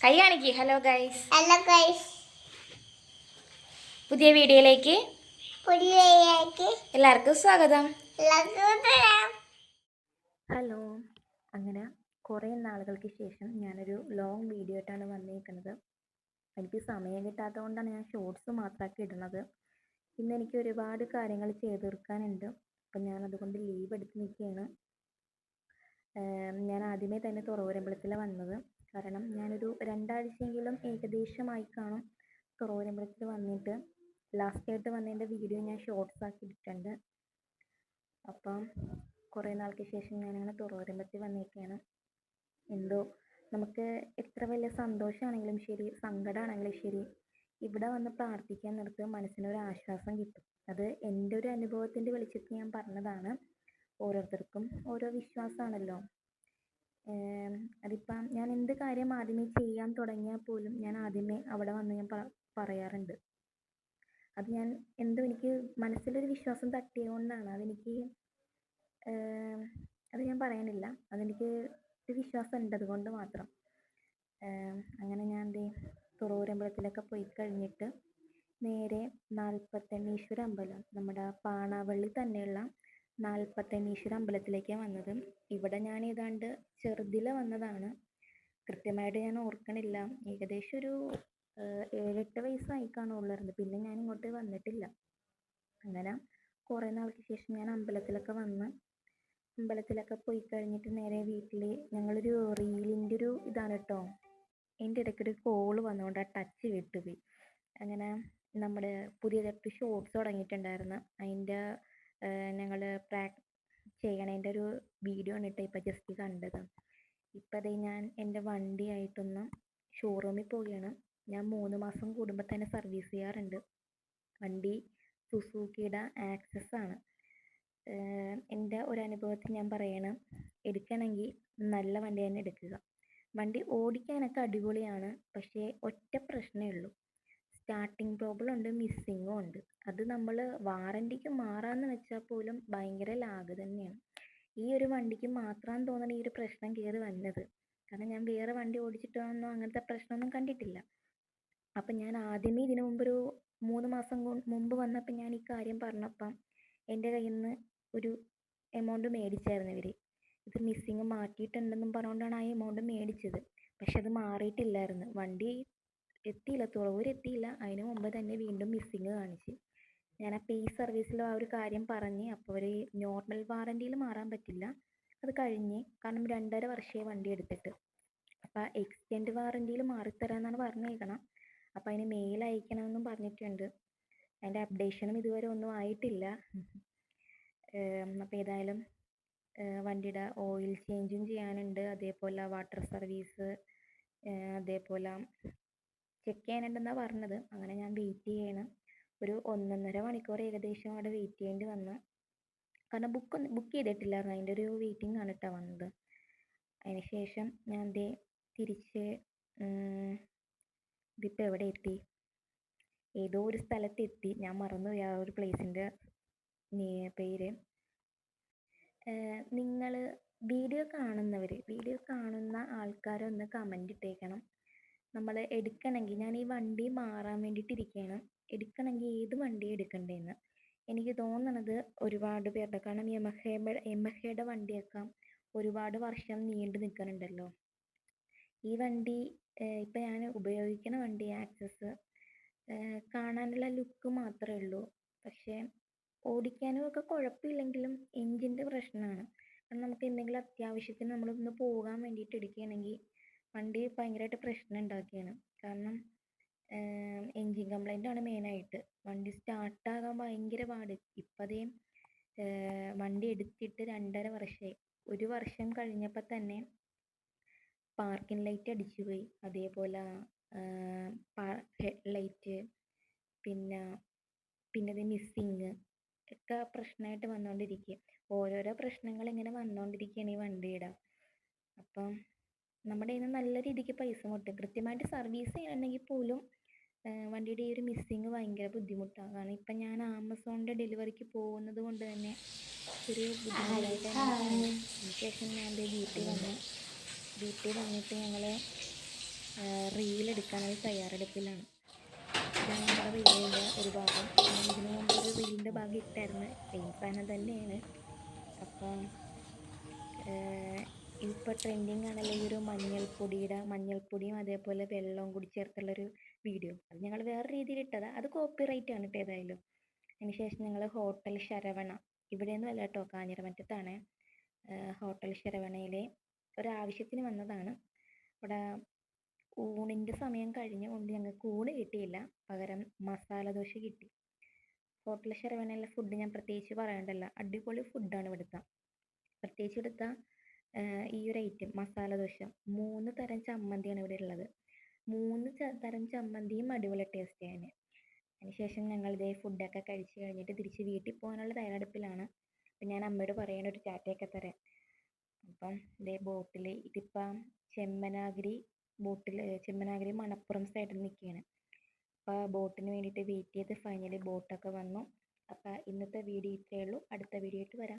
കൈ കാണിക്കി. Hello guys hello guys പുതിയ വീഡിയോയിലേക്ക് പുതിയക്ക് എല്ലാവർക്കും സ്വാഗതം. ഹലോ. അങ്ങനെ കുറേ നാളുകൾക്ക് ശേഷം ഞാനൊരു ലോങ് വീഡിയോ ആയിട്ടാണ് വന്നിരിക്കുന്നത് എനിക്ക് സമയം കിട്ടാത്തത് കൊണ്ടാണ് ഞാൻ ഷോർട്സ് മാത്രമാക്കി ഇടുന്നത്. ഇന്ന് എനിക്ക് ഒരുപാട് കാര്യങ്ങൾ ചെയ്തു തീർക്കാനുണ്ട് അപ്പം ഞാൻ അതുകൊണ്ട് ലീവ് എടുത്ത് നിൽക്കുകയാണ്. ഞാൻ ആദ്യമേ തന്നെ തുറവൂരമ്പലത്തിലാണ് വന്നത്. കാരണം ഞാനൊരു രണ്ടാഴ്ചയെങ്കിലും ഏകദേശമായി കാണും. തുറവൂരമ്പലത്തിൽ വന്നിട്ട് ലാസ്റ്റ് ആയിട്ട് വന്നതിന്റെ വീഡിയോ ഞാൻ ഷോർട്സ് ആക്കി ഇട്ടിട്ടുണ്ട്. അപ്പം കുറേ നാൾക്ക് ശേഷം ഞാനങ്ങനെ തുറവരമ്പത്തിൽ വന്നിരിക്കുകയാണ് എന്തോ നമുക്ക് എത്ര വലിയ സന്തോഷമാണെങ്കിലും ശരി സങ്കടമാണെങ്കിലും ശരി ഇവിടെ വന്ന് പ്രാർത്ഥിക്കാൻ നേരത്ത് മനസ്സിനൊരു ആശ്വാസം കിട്ടും. അത് എന്റെ ഒരു അനുഭവത്തിന്റെ വെളിച്ചത്തിൽ ഞാൻ പറഞ്ഞതാണ്. ഓരോരുത്തർക്കും ഓരോ വിശ്വാസമാണല്ലോ. അതിപ്പം ഞാൻ എന്ത് കാര്യം ആദ്യമേ ചെയ്യാൻ തുടങ്ങിയാൽ പോലും ഞാൻ ആദ്യമേ അവിടെ വന്ന് ഞാൻ പറയാറുണ്ട്. അത് ഞാൻ എന്തോ എനിക്ക് മനസ്സിലൊരു വിശ്വാസം തട്ടിയത് കൊണ്ടാണ്. അതെനിക്ക് അത് ഞാൻ പറയാനില്ല. അതെനിക്ക് ഒരു വിശ്വാസം ഉണ്ട് അതുകൊണ്ട് മാത്രം. അങ്ങനെ ഞാൻ ദേ തുറവൂരമ്പലത്തിലൊക്കെ പോയി കഴിഞ്ഞിട്ട് നേരെ നാൽപ്പത്തെണ്ണീശ്വര അമ്പലം നമ്മുടെ പാണാവള്ളി തന്നെയുള്ള നാൽപ്പത്തെണ്ണീശ്വര അമ്പലത്തിലേക്ക് വന്നത്. ഇവിടെ ഞാൻ ഏതാണ്ട് ചെറുതിലെ വന്നതാണ്. കൃത്യമായിട്ട് ഞാൻ ഓർക്കണില്ല. ഏകദേശം ഒരു ഏഴെട്ട് വയസ്സായി കാണുള്ളായിരുന്നു പിന്നെ ഞാൻ ഇങ്ങോട്ട് വന്നിട്ടില്ല. അങ്ങനെ കുറേ നാൾക്ക് ശേഷം ഞാൻ അമ്പലത്തിലൊക്കെ വന്ന് അമ്പലത്തിലൊക്കെ പോയി കഴിഞ്ഞിട്ട് നേരെ വീട്ടിൽ ഞങ്ങളൊരു റീലിന്റെ ഒരു ഇതാണ് കേട്ടോ. എന്റെ ഇടയ്ക്കൊരു കോൾ വന്നുകൊണ്ട് ആ ടച്ച് വിട്ടുപോയി. അങ്ങനെ നമ്മുടെ പുതിയതായിട്ട് ഷോർട്സ് തുടങ്ങിയിട്ടുണ്ടായിരുന്നു. അതിന്റെ ഞങ്ങൾ പ്രാക് ചെയ്യണതിന്റെ ഒരു വീഡിയോ ആണ് കേട്ടോ ജസ്റ്റ് കണ്ടത്. ഇപ്പം അതേ ഞാൻ എന്റെ വണ്ടിയായിട്ടൊന്ന് ഷോറൂമിൽ പോവുകയാണ്. ഞാൻ മൂന്ന് മാസം കൂടുമ്പോൾ തന്നെ സർവീസ് ചെയ്യാറുണ്ട്. വണ്ടി സുസൂക്കിയുടെ ആക്സസ് ആണ്. എന്റെ ഒരു അനുഭവത്തിൽ ഞാൻ പറയണം എടുക്കണമെങ്കിൽ നല്ല വണ്ടി തന്നെ എടുക്കുക. വണ്ടി ഓടിക്കാനൊക്കെ അടിപൊളിയാണ് പക്ഷേ ഒറ്റ പ്രശ്നമേ ഉള്ളൂ. സ്റ്റാർട്ടിങ് പ്രോബ്ലം ഉണ്ട് മിസ്സിങ്ങും ഉണ്ട്. അത് നമ്മൾ വാറണ്ടിക്ക് മാറാമെന്ന് വെച്ചാൽ പോലും ഭയങ്കര ലാഗ് തന്നെയാണ്. ഈ ഒരു വണ്ടിക്ക് മാത്രമാണെന്ന് തോന്നുന്നു ഈ ഒരു പ്രശ്നം കയറി വന്നത്. കാരണം ഞാൻ വേറെ വണ്ടി ഓടിച്ചിട്ടൊന്നും അങ്ങനത്തെ പ്രശ്നമൊന്നും കണ്ടിട്ടില്ല. അപ്പം ഞാൻ ആദ്യമേ ഇതിനു മുമ്പൊരു മൂന്ന് മാസം മുമ്പ് വന്നപ്പോൾ ഞാൻ ഈ കാര്യം പറഞ്ഞപ്പം എന്റെ കയ്യിൽ നിന്ന് ഒരു എമൗണ്ട് മേടിച്ചായിരുന്നു ഇവർ ഇത് മിസ്സിങ് മാറ്റിയിട്ടുണ്ടെന്നും പറഞ്ഞുകൊണ്ടാണ് ആ എമൗണ്ട് മേടിച്ചത്. പക്ഷെ അത് മാറിയിട്ടില്ലായിരുന്നു. വണ്ടി എത്തിയില്ല തുറവൂർ എത്തിയില്ല. അതിന് മുമ്പ് തന്നെ വീണ്ടും മിസ്സിങ് കാണിച്ച്. ഞാൻ ആ പേ സർവീസിൽ ആ ഒരു കാര്യം പറഞ്ഞ് അപ്പോൾ അവർ നോർമൽ വാറണ്ടിയിൽ മാറാൻ പറ്റില്ല. അത് കഴിഞ്ഞ് കാരണം രണ്ടര വർഷമായി വണ്ടി എടുത്തിട്ട്. അപ്പോൾ എക്സ്റ്റെൻഡ് വാറണ്ടിയിൽ മാറിത്തരാമെന്നാണ് പറഞ്ഞേക്കണം. അപ്പോൾ അതിന് മെയിൽ അയക്കണമെന്നും പറഞ്ഞിട്ടുണ്ട്. അതിന്റെ അപ്ഡേഷനും ഇതുവരെ ഒന്നും ആയിട്ടില്ല. അപ്പോൾ ഏതായാലും വണ്ടിയുടെ ഓയിൽ ചേഞ്ചും ചെയ്യാനുണ്ട്. അതേപോലെ വാട്ടർ സർവീസ് അതേപോലെ ചെക്ക് ചെയ്യാനുണ്ടെന്നാണ് പറഞ്ഞത്. അങ്ങനെ ഞാൻ വെയിറ്റ് ചെയ്യണം. ഒരു ഒന്നൊന്നര മണിക്കൂർ ഏകദേശം അവിടെ വെയിറ്റ് ചെയ്യേണ്ടി വന്നു. കാരണം ബുക്ക് ബുക്ക് ചെയ്തിട്ടില്ലായിരുന്നു. അതിന്റെ ഒരു വെയിറ്റിംഗ് ആണ് കേട്ടോ വന്നത്. അതിന് ശേഷം ഞാൻ ദേ തിരിച്ച് ഇതിപ്പോൾ എവിടെ എത്തി? ഏതോ ഒരു സ്ഥലത്ത് എത്തി. ഞാൻ മറന്നുപോയി ആ ഒരു പ്ലേസിന്റെ പേര്. നിങ്ങൾ വീഡിയോ കാണുന്നവർ വീഡിയോ കാണുന്ന ആൾക്കാരൊന്ന് കമന്റ് ഇട്ടേക്കണം. നമ്മൾ എടുക്കണമെങ്കിൽ ഞാൻ ഈ വണ്ടി മാറാൻ വേണ്ടിയിട്ട് ഇരിക്കുകയാണ് എടുക്കണമെങ്കിൽ ഏത് വണ്ടി എടുക്കണ്ടേന്ന് എനിക്ക് തോന്നണത് ഒരുപാട് പേരുടെ കാരണം യമഹയുടെ യമഹയുടെ വണ്ടിയൊക്കെ ഒരുപാട് വർഷം നീണ്ടു നിൽക്കുന്നുണ്ടല്ലോ. ഈ വണ്ടി ഇപ്പം ഞാൻ ഉപയോഗിക്കണ വണ്ടി ആക്സസ് കാണാനുള്ള ലുക്ക് മാത്രമേ ഉള്ളൂ. പക്ഷേ ഓടിക്കാനും ഒക്കെ കുഴപ്പമില്ലെങ്കിലും എൻജിന്റെ പ്രശ്നമാണ്. കാരണം നമുക്ക് എന്തെങ്കിലും അത്യാവശ്യത്തിന് നമ്മളൊന്ന് പോകാൻ വേണ്ടിയിട്ട് എടുക്കുകയാണെങ്കിൽ വണ്ടി ഭയങ്കരമായിട്ട് പ്രശ്നം ഉണ്ടാക്കുകയാണ് കാരണം എൻജിൻ കംപ്ലൈന്റ് ആണ് മെയിനായിട്ട്. വണ്ടി സ്റ്റാർട്ടാകാൻ ഭയങ്കര പാട്. ഇപ്പം അതേ വണ്ടി എടുത്തിട്ട് രണ്ടര വർഷമായി ഒരു വർഷം കഴിഞ്ഞപ്പോൾ തന്നെ പാർക്കിംഗ് ലൈറ്റ് അടിച്ചു പോയി. അതേപോലെ ഹെഡ് ലൈറ്റ് പിന്നെ പിന്നെ ഇത് മിസ്സിങ് ഒക്കെ പ്രശ്നമായിട്ട് വന്നുകൊണ്ടിരിക്കുക ഓരോരോ പ്രശ്നങ്ങൾ ഇങ്ങനെ വന്നുകൊണ്ടിരിക്കുകയാണ് ഈ വണ്ടിയുടെ. അപ്പം നമ്മുടെ കയ്യിൽ നിന്ന് നല്ല രീതിക്ക് പൈസ മുട്ടും. കൃത്യമായിട്ട് സർവീസ് ചെയ്യണമെങ്കിൽ പോലും വണ്ടിയുടെ ഈ ഒരു മിസ്സിങ് ഭയങ്കര ബുദ്ധിമുട്ടാണ്. കാരണം ഇപ്പം ഞാൻ ആമസോണിന്റെ ഡെലിവറിക്ക് പോകുന്നത് കൊണ്ട് തന്നെ ഒരു ബുദ്ധിമുട്ടായിട്ടാണ് ശേഷം ഞാൻ എന്റെ വീട്ടിൽ വന്നു വീട്ടിൽ വന്നിട്ട് ഞങ്ങൾ റീൽ എടുക്കാനുള്ള തയ്യാറെടുപ്പിലാണ്. ഇതാണ് നമ്മുടെ റീലിന്റെ ഒരു ഭാഗം. ഇതിനു മുമ്പ് ഒരു റീലിന്റെ ഭാഗം ഇട്ടായിരുന്നു. സെയിം സാധനം തന്നെയാണ്. അപ്പം ഇപ്പോൾ ട്രെൻഡിങ് ആണല്ലോ ഈ ഒരു മഞ്ഞൾപ്പൊടിയുടെ മഞ്ഞൾപ്പൊടിയും അതേപോലെ വെള്ളവും കൂടി ചേർത്തുള്ളൊരു വീഡിയോ അത് ഞങ്ങൾ വേറെ രീതിയിൽ ഇട്ടതാ. അത് കോപ്പിറൈറ്റ് ആണ് കേട്ടോ ഏതായാലും. അതിനുശേഷം ഞങ്ങൾ ഹോട്ടൽ ശരവണ. ഇവിടെയൊന്നും അല്ല കേട്ടോ കാഞ്ഞിരമറ്റത്താണ്. ഹോട്ടൽ ശരവണയിലെ ഒരാവശ്യത്തിന് വന്നതാണ്. അവിടെ ഊണിന്റെ സമയം കഴിഞ്ഞുകൊണ്ട് ഞങ്ങൾക്ക് ഊണ് കിട്ടിയില്ല. പകരം മസാല ദോശ കിട്ടി. ഹോട്ടൽ ശരവണയിലെ ഫുഡ് ഞാൻ പ്രത്യേകിച്ച് പറയണ്ടല്ലോ. അടിപൊളി ഫുഡാണ് ഇവിടുത്തെ. പ്രത്യേകിച്ച് ഇവിടുത്തെ ഈ ഒരു ഐറ്റം മസാല ദോശ. മൂന്ന് തരം ചമ്മന്തിയാണ് ഇവിടെ ഉള്ളത്. മൂന്ന് തരം ചമ്മന്തിയും അടിപൊളി ടേസ്റ്റിയാണ് അതിനുശേഷം ഞങ്ങൾ ഇതേ ഫുഡൊക്കെ കഴിച്ച് കഴിഞ്ഞിട്ട് തിരിച്ച് വീട്ടിൽ പോകാനുള്ള തയ്യാറെടുപ്പിലാണ്. അപ്പം ഞാൻ അമ്മയോട് പറയണ ഒരു ചാറ്റയൊക്കെ തരാം. അപ്പം ഇതേ ബോട്ടിൽ ഇതിപ്പം ചെമ്മനാഗിരി ബോട്ടിൽ ചെമ്മനാഗിരി മണപ്പുറം സൈഡിൽ നിൽക്കുകയാണ് അപ്പോൾ ബോട്ടിന് വേണ്ടിയിട്ട് വെയിറ്റ് ചെയ്ത് ഫൈനലി ബോട്ടൊക്കെ വന്നു. അപ്പോൾ ഇന്നത്തെ വീഡിയോ ഇത്രയേ ഉള്ളൂ. അടുത്ത വീഡിയോ ആയിട്ട് വരാം.